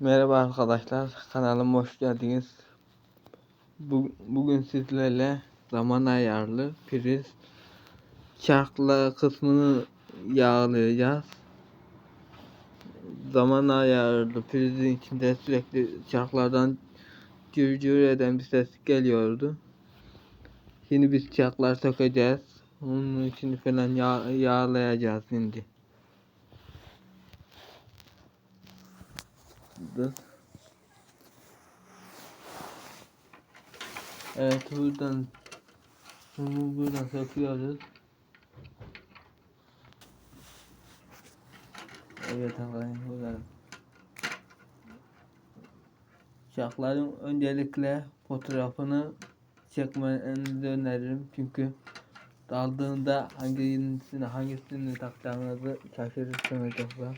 Merhaba arkadaşlar, kanalıma hoş geldiniz. Bu, bugün sizlerle zaman ayarlı priz çarkla kısmını yağlayacağız. Zaman ayarlı prizin içinde sürekli çarklardan cırcır eden bir ses geliyordu. Şimdi biz çarklar sökeceğiz. Onun için falan yağ, yağlayacağız şimdi. Dur. Evet buradan bunu buradan söküyoruz. Evet arkadaşlar buradan. Şakların öncelikle fotoğrafını çekmenizi öneririm çünkü daldığında hangisini hangisini takacağınızı şaşırırsınız yoksa.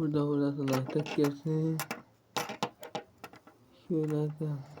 Burada burası lastik gelsin. Şöyle de.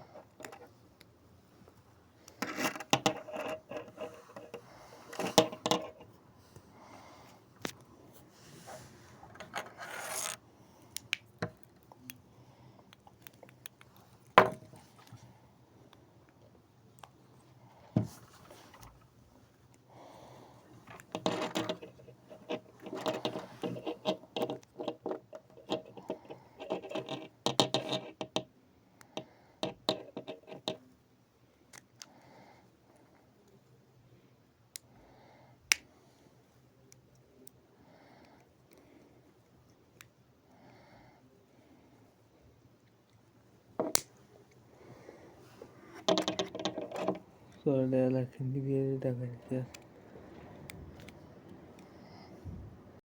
Sonra şimdi bir yere de vereceğiz.